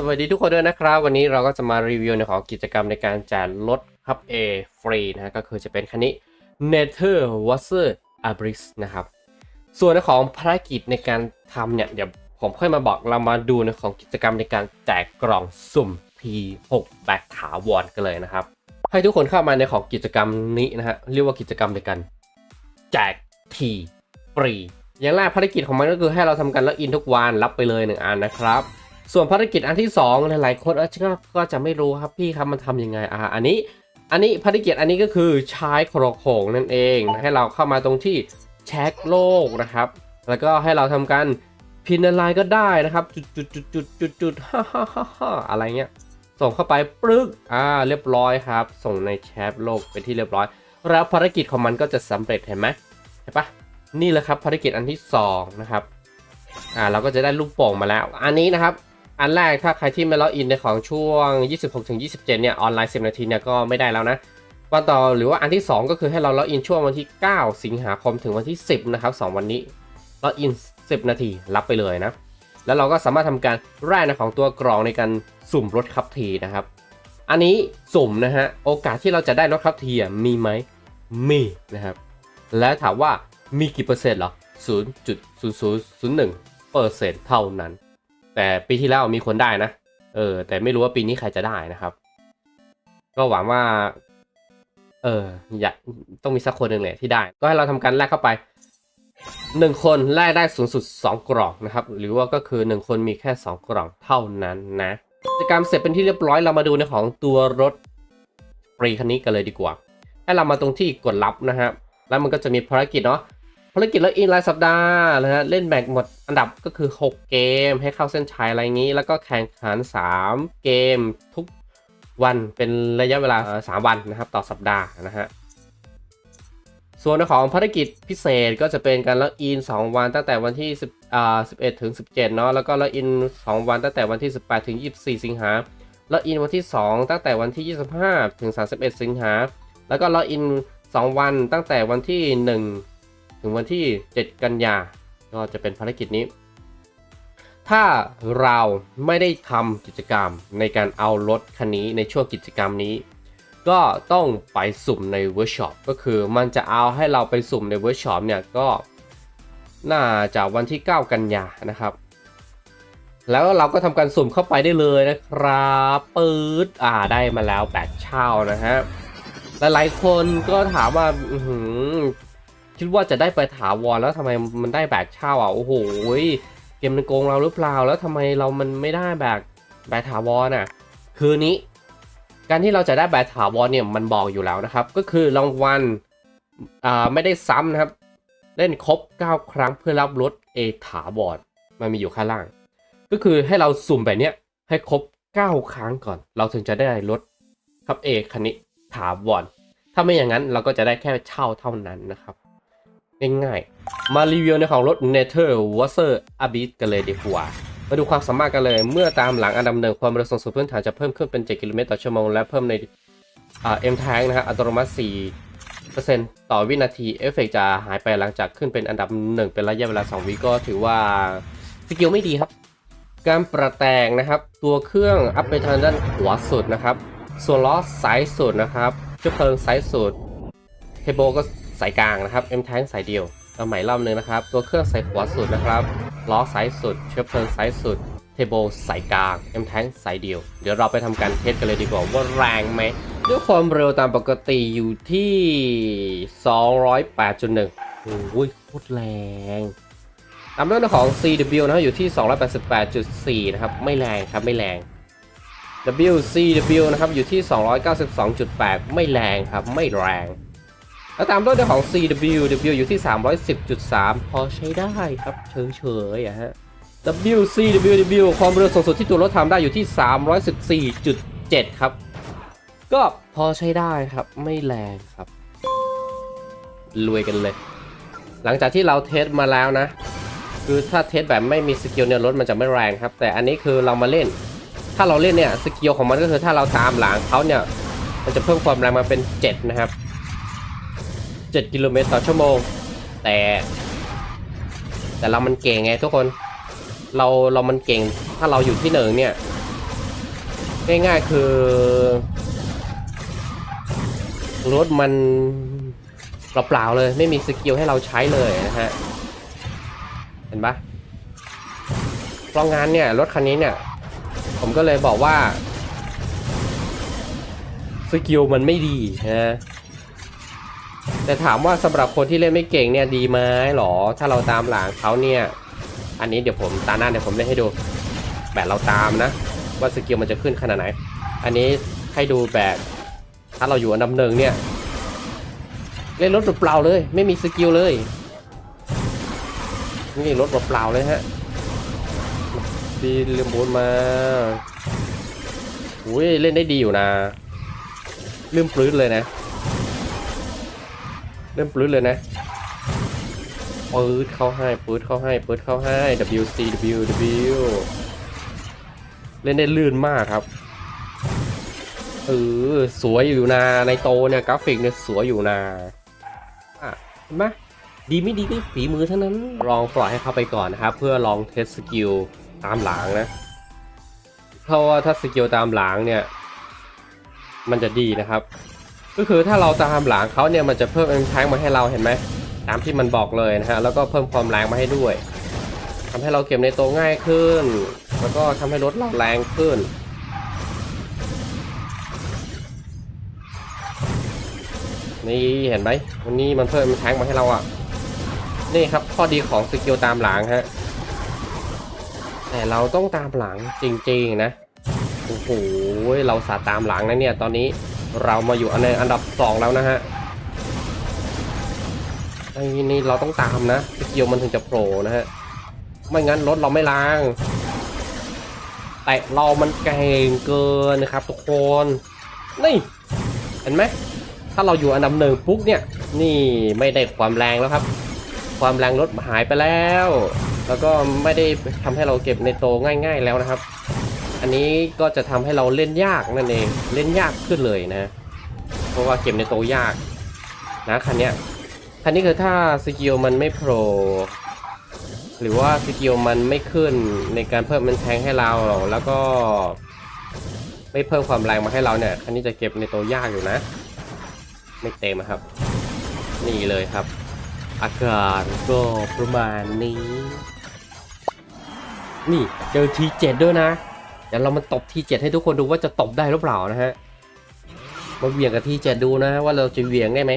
สวัสดีทุกคนด้วยนะครับ วันนี้เราก็จะมารีวิวในของกิจกรรมในการแจกรถครับ A ฟรีนะก็คือจะเป็นคันนี้ Nether w a s e r Abris นะครับ ส่วนในของภารกิจในการทำเนี่ย เดี๋ยวผมค่อยมาบอกเรามาดูในของกิจกรรมในการแจกกล่องสุ่ม P6 แบบถาวรกันเลยนะครับ ให้ทุกคนเข้ามาในของกิจกรรมนี้นะฮะเรียกว่ากิจกรรมในการแจกทีฟรีอย่างแรกภารกิจของมันก็คือให้เราทำการล็อกอินทุกวันรับไปเลยหนึ่งอันนะครับ ส่วนภารกิจอันที่ 2 หลายๆคนก็จะไม่รู้ครับพี่ครับมันทำยังไงอ่าอันนี้ อันนี้ภารกิจอันนี้ก็คือใช้โครโขงนั่นเองให้เราเข้ามาตรงที่เช็คโลกนะครับ แล้วก็ให้เราทำการพินอะไรก็ได้นะครับ จุดจุดจุดจุดจุดจุดฮ่าฮ่าฮ่าฮ่าอะไรเงี้ยส่งเข้าไปปรึกอ่าเรียบร้อยครับ ส่งในแชทโลกเป็นที่เรียบร้อย แล้วภารกิจของมันก็จะสำเร็จเห็นไหมเห็นปะนี่แหละครับภารกิจอันที่สองนะครับอ่าเราก็จะได้ลูกโป่งมาแล้ว อันนี้นะครับ อันแรกถ้าใครที่ไม่ล็อกอินในของช่วง 26-27 เนี่ยออนไลน์ 10 นาทีเนี่ยก็ไม่ได้แล้วนะวันต่อหรือว่าอันที่ 2 ก็คือให้เราล็อกอินช่วงวันที่ 9 สิงหาคมถึงวันที่ 10 นะครับ 2 วันนี้ล็อกอิน 10 นาทีรับไปเลยนะ แล้วเราก็สามารถทำการแร่ในของตัวกรองในการสุ่มรถคับทีนะครับ อันนี้สุ่มนะฮะโอกาสที่เราจะได้รถคับทีมีไหมมีนะครับ และถามว่ามีกี่เปอร์เซ็นต์หรอ0.0001เปอร์เซ็นต์เท่านั้น แต่ปีที่แล้วมีคนได้นะ เออ แต่ไม่รู้ว่าปีนี้ใครจะได้นะครับ ก็หวังว่า เออ อยากต้องมีสักคนหนึ่งแหละที่ได้ ก็ให้เราทำการแลกเข้าไปหนึ่งคนแลกได้สูงสุด 2 กล่องนะครับ หรือว่าก็คือ 1 คนมีแค่ 2 กล่องเท่านั้นนะกิจกรรมเสร็จเป็นที่เรียบร้อยเรามาดูในของตัวรถฟรีคันนี้กันเลยดีกว่า ให้เรามาตรงที่กดรับนะฮะแล้วมันก็จะมีภารกิจเนาะ ภารกิจแล้วอินรายสัปดาห์นะฮะเล่นแบ่งหมดอันดับก็คือ 6 เกมให้เข้าเส้นชัยอะไรงี้ แล้วก็แข่งขัน 3 เกมทุกวันเป็นระยะเวลา 3 วันนะครับต่อสัปดาห์นะฮะส่วนของภารกิจพิเศษก็จะเป็นการล็อกอิน 2 วันตั้งแต่วันที่10อ่า11 ถึง 17 เนาะแล้วก็ล็อกอิน 2 วันตั้งแต่วันที่ 18 ถึง 24 สิงหาล็อกอินวันที่ 2 ตั้งแต่วันที่ 25 ถึง 31 สิงหาแล้วก็ล็อกอิน 2 วันตั้งแต่วันที่ 1 ถึงวันที่ 7 กันยา ก็จะเป็นภารกิจนี้ ถ้าเราไม่ได้ทำกิจกรรมในการเอารถคันนี้ในช่วงกิจกรรมนี้ ก็ต้องไปสุ่มในเวิร์กช็อปก็คือมันจะเอาให้เราไปสุ่มในเวิร์กช็อปเนี่ยก็น่าจะวันที่ 9 กันยานะครับ แล้วเราก็ทำการสุ่มเข้าไปได้เลยนะครับปื๊ดอ่าได้มาแล้วแปดเช่านะฮะหลายๆคนก็ถามว่าหือ คิดว่าจะได้ไปถาวรแล้วทำไมมันได้แบกเช่าอะโอ้โหเกมมันโกงเราหรือเปล่าแล้วทำไมเรามันไม่ได้แบกแบกถาวรอะ คือนี้ การที่เราจะได้แบกถาวรเนี่ยมันบอกอยู่แล้วนะครับ ก็คือรางวัลอ่าไม่ได้ซ้ำนะครับ เล่นครบ 9 ครั้งเพื่อรับรถเอถาวรมันมีอยู่ข้างล่าง ก็คือให้เราสุ่มแบบเนี้ยให้ครบ 9 ครั้งก่อน เราถึงจะได้รถครับเอคันนี้ถาวรถ้าไม่อย่างนั้นเราก็จะได้แค่เช่าเท่านั้นนะครับ ง่ายๆ มารีวิวในของรถ Nether w a s e r Abyss กันเลยดีกว่า มาดูความสามารถกันเลย เมื่อตามหลังอันดับหนึ่งความเร็วสูงสุดพื้นฐานจะเพิ่มขึ้นเป็น 7 กิโลเมตรต่อชั่วโมง และเพิ่มในเอ่า M Tank นะฮะอัตโนมัติ4%ต่อวินาที เอฟเฟกจะหายไปหลังจากขึ้นเป็นอันดับหนึ่งเป็นระยะเวลา 2 วิก็ถือว่าสกิลไม่ดีครับ การประแตงนะครับ ตัวเครื่องอัพไปทางด้านขวาสุดนะครับส่วนล้อซ้ายสุดนะครับเชื้อเพลิงซ้ายสุดเทโบก็ สายกลางนะครับ M Tank สายเดียวเอาใหม่รอบหนึงนะครับ ตัวเครื่องสายขวาสุดนะครับล้อซ้ายสุด เชื้อเพลิงซ้ายสุด เทโบสายกลาง M Tank สายเดียว เดี๋ยวเราไปทำการเทสกันเลยดีกว่าว่าแรงไหมด้วยความเร็วตามปกติอยู่ที่ 208.1 โอ้ยโคตรแรงตามด้วยของ CW นะครับอยู่ที่ 288.4 นะครับ ไม่แรงครับไม่แรง WCW นะครับอยู่ที่ 292.8 ไม่แรงครับไม่แรง แล้วตามด้วยของ CW W อยู่ที่ 310.3 พอใช้ได้ครับเฉยๆอะฮะ WCW W ความเร็วสูงสุดที่ตัวรถทำได้อยู่ที่ 314.7 ครับ ก็พอใช้ได้ครับไม่แรงครับรวยกันเลย หลังจากที่เราเทสมาแล้วนะ คือถ้าเทสแบบไม่มีสกิลเนี่ยรถมันจะไม่แรงครับ แต่อันนี้คือเรามาเล่น ถ้าเราเล่นเนี่ยสกิลของมันก็คือถ้าเราตามหลังเขาเนี่ยมันจะเพิ่มความแรงมาเป็น 7 นะครับ 7 กิโลเมตรต่อชั่วโมง แต่ แต่เรามันเก่งไงทุกคน เราเรามันเก่ง ถ้าเราอยู่ที่หนึ่งเนี่ย ง่ายๆคือ รถมันเปล่าๆเลย ไม่มีสกิลให้เราใช้เลยนะฮะ เห็นปะเพราะงั้นเนี่ย รถคันนี้เนี่ย ผมก็เลยบอกว่าสกิลมันไม่ดีนะ แต่ถามว่าสำหรับคนที่เล่นไม่เก่งเนี่ยดีไหมหรอ ถ้าเราตามหลังเขาเนี่ย อันนี้เดี๋ยวผมตาหน้าเดี๋ยวผมเล่นให้ดู แบบเราตามนะ ว่าสกิลมันจะขึ้นขนาดไหน อันนี้ให้ดูแบบถ้าเราอยู่อันดับหนึ่งเนี่ย เล่นรถเปล่าเลย ไม่มีสกิลเลยนี่รถเปล่าเลยฮะดีเรือมบูนมาอุ้ยเล่นได้ดีอยู่นะลืมปลื้ดเลยนะ เริ่มปลื้ดเลยนะปืดเข้าให้ปืดเข้าให้ปืดเข้าให้ W C W W เล่นได้ลื่นมากครับเออสวยอยู่นะในโตเนี่ยกราฟิกเนี่ยสวยอยู่นะอะเห็นไหมดีไม่ดีก็ฝีมือเท่านั้นลองปล่อยให้เข้าไปก่อนนะครับ เพื่อลองเทสสกิลตามหลังนะเพราะว่าถ้าสกิลตามหลังเนี่ย มันจะดีนะครับ ก็คือถ้าเราตามหลังเขาเนี่ยมันจะเพิ่มเอ็มแทงมาให้เราเห็นไหมตามที่มันบอกเลยนะฮะแล้วก็เพิ่มความแรงมาให้ด้วยทำให้เราเก็บในตัวง่ายขึ้น แล้วก็ทำให้รถเราแรงขึ้นนี่เห็นไหมวันนี้มันเพิ่มแทงมาให้เราอะนี่ครับข้อดีของสกิลตามหลังฮะแต่เราต้องตามหลังจริงๆนะโอ้โหเราสาตามหลังนะเนี่ยตอนนี้ เรามาอยู่ในอันดับสองแล้วนะฮะไอ้นี่เราต้องตามนะสกิลมันถึงจะโผล่นะฮะ ไม่งั้นรถเราไม่ล้าง แต่เรามันเก่งเกินนะครับทุกคน นี่ เห็นไหม ถ้าเราอยู่อันดับหนึ่งปุ๊บเนี่ย นี่ไม่ได้ความแรงแล้วครับ ความแรงรถหายไปแล้ว แล้วก็ไม่ได้ทำให้เราเก็บในโตง่าย ๆ แล้วนะครับ อันนี้ก็จะทำให้เราเล่นยากนั่นเองเล่นยากขึ้นเลยนะ เพราะว่าเก็บในโตยากนะคันเนี้ยคันนี้คือถ้าสกิลมันไม่โผล่หรือว่าสกิลมันไม่ขึ้นในการเพิ่มมันแทงให้เราแล้วก็ ไม่เพิ่มความแรงมาให้เราเนี่ยคันนี้จะเก็บในโตยากอยู่นะ ไม่เต็มครับ นี่เลยครับ อาการก็ประมาณนี้ นี่เจอทีเจ็ดด้วยนะ เดี๋ยวเรามาตบทีเจ็ดให้ทุกคนดูว่าจะตบได้หรือเปล่านะฮะมาเวียงกับทีเจ็ดดูนะว่าเราจะเวียงได้ไหม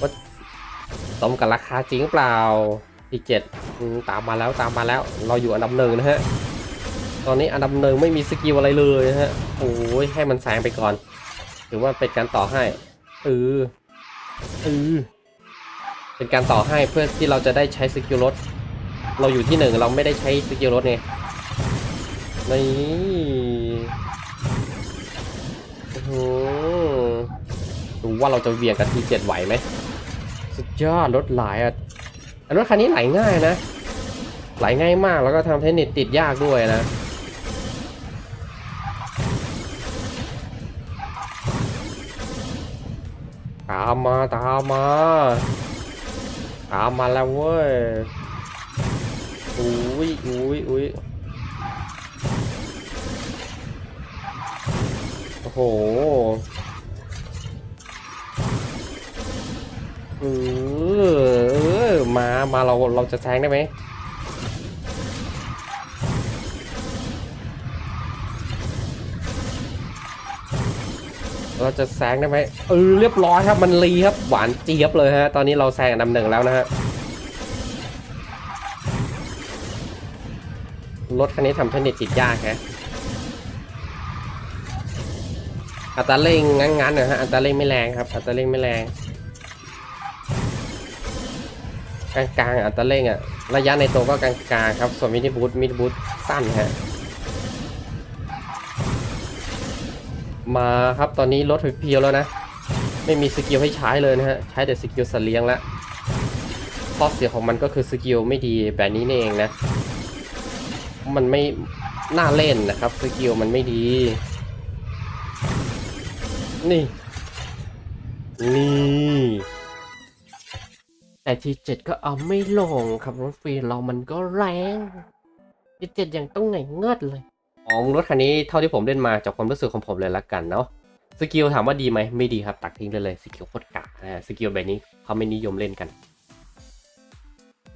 ว่าสมกับราคาจริงหรือเปล่าทีเจ็ดตามมาแล้วตามมาแล้ว เราอยู่อันดับหนึ่งนะฮะตอนนี้อันดับหนึ่งไม่มีสกิลอะไรเลยนะฮะโอ้ยให้มันแซงไปก่อนถือว่าเป็นการต่อให้เออเออเป็นการต่อให้เพื่อที่เราจะได้ใช้สกิลรถเราอยู่ที่หนึ่งเราไม่ได้ใช้สกิลรถไง นี่โอ้โหดูว่าเราจะเวียงกับทีเจ็ดไหวไหม สุดยอดรถไหลอะอันรถคันนี้ไหลง่ายนะ ไหลง่ายมากแล้วก็ทำเทคนิคติดยากด้วยนะตามมาตามมาตามมาแล้วเว้ยอุ้ยอุ้ยอุ้ย เออเออมา มาเราเราจะแซงได้ไหมเราจะแซงได้ไหมเออเรียบร้อยครับมันรีครับหวานเจี๊ยบเลยฮะ ตอนนี้เราแซงอันดับหนึ่งแล้วนะฮะรถคันนี้ทำเทคนิคติดยากฮะ อัตราเร่งงั้นๆนะฮะอัตราเร่งไม่แรงครับ อัตราเร่งไม่แรงกลางๆอัตราเร่งอะระยะในตัวก็กลางๆครับ ส่วนมินิบูทมินิบูทสั้นฮะมาครับตอนนี้รถเพียวแล้วนะ ไม่มีสกิลให้ใช้เลยนะฮะ ใช้แต่สกิลสัตว์เลี้ยงแล้วข้อเสียของมันก็คือสกิลไม่ดีแบบนี้นี่เองนะ มันไม่น่าเล่นนะครับสกิลมันไม่ดี นี่ นี่ แต่ทีเจ็ดก็เอาไม่ลงครับรถฟรีเรามันก็แรงทีเจ็ดยังต้องไงเงือดเลย ของรถคันนี้เท่าที่ผมเล่นมาจากความรู้สึกของผมเลยละกันเนาะสกิลถามว่าดีไหมไม่ดีครับตักทิ้งเลยเลยสกิลโคตรกากนะสกิลแบบนี้เขาไม่นิยมเล่นกัน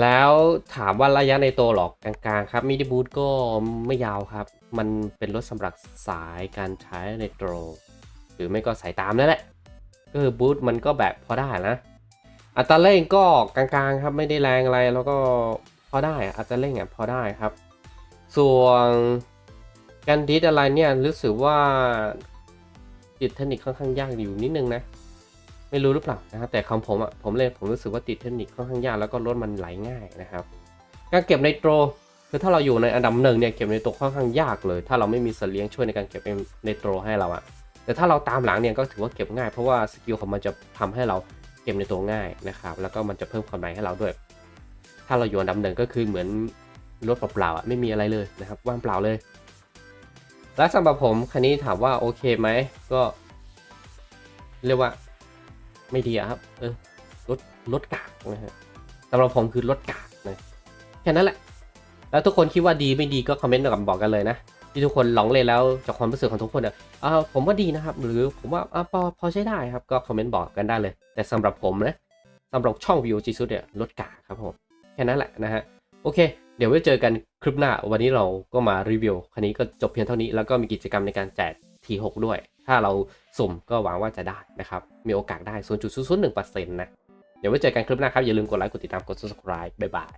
แล้วถามว่าระยะในตัวหรอกกลางๆ ครับมินิบูทก็ไม่ยาวครับ มันเป็นรถสำหรับสายการใช้ในโตร หรือไม่ก็สายตามนั่นแหละก็คือบูทมันก็แบบพอได้นะ อัตราเร่งก็กลางๆครับไม่ได้แรงอะไรแล้วก็พอได้อัตราเร่งอะพอได้ครับ ส่วนการดิสอะไรเนี่ยรู้สึกว่าติดเทคนิคค่อนข้างยากอยู่นิดนึงนะ ไม่รู้หรือเปล่านะครับแต่ของผมอะผมเลยผมรู้สึกว่าติดเทคนิคค่อนข้างยากแล้วก็รถมันไหลง่ายนะครับ การเก็บไนโตรคือถ้าเราอยู่ในอันดับหนึ่งเนี่ยเก็บไนโตรค่อนข้างยากเลย ถ้าเราไม่มีสเสลียงช่วยในการเก็บไนโตรให้เราอะ แต่ถ้าเราตามหลังเนี่ยก็ถือว่าเก็บง่าย เพราะว่าสกิลของมันจะทำให้เราเก็บในตัวง่ายนะครับ แล้วก็มันจะเพิ่มความแรงให้เราด้วย ถ้าเราอยู่อันดับหนึ่งก็คือเหมือนรถเปล่าๆอะไม่มีอะไรเลยนะครับ ว่างเปล่าเลย และสำหรับผมคันนี้ถามว่าโอเคไหมก็เรียกว่าไม่ดีครับ เออรถรถกากนะฮะสำหรับผมคือรถกากนะแค่นั้นแหละ แล้วทุกคนคิดว่าดีไม่ดีก็คอมเมนต์กันบอกกันเลยนะ ที่ทุกคนลองเล่นแล้วจากความรู้สึกของทุกคนอะอ่าผมว่าดีนะครับ หรือผมว่าอพอพอใช้ได้ครับ ก็คอมเมนต์บอกกันได้เลย แต่สำหรับผมนะสำหรับช่องวิวจีสุดเนี่ยรถกาครับผมแค่นั้นแหละนะฮะโอเค เดี๋ยวไว้เจอกันคลิปหน้า วันนี้เราก็มารีวิวคันนี้ก็จบเพียงเท่านี้ แล้วก็มีกิจกรรมในการแจก T6 ด้วย ถ้าเราสุ่มก็หวังว่าจะได้นะครับ มีโอกาสได้0.01%นะ เดี๋ยวไว้เจอกันคลิปหน้าครับ อย่าลืมกดไลค์ กดติดตาม กด subscribe บ๊ายบาย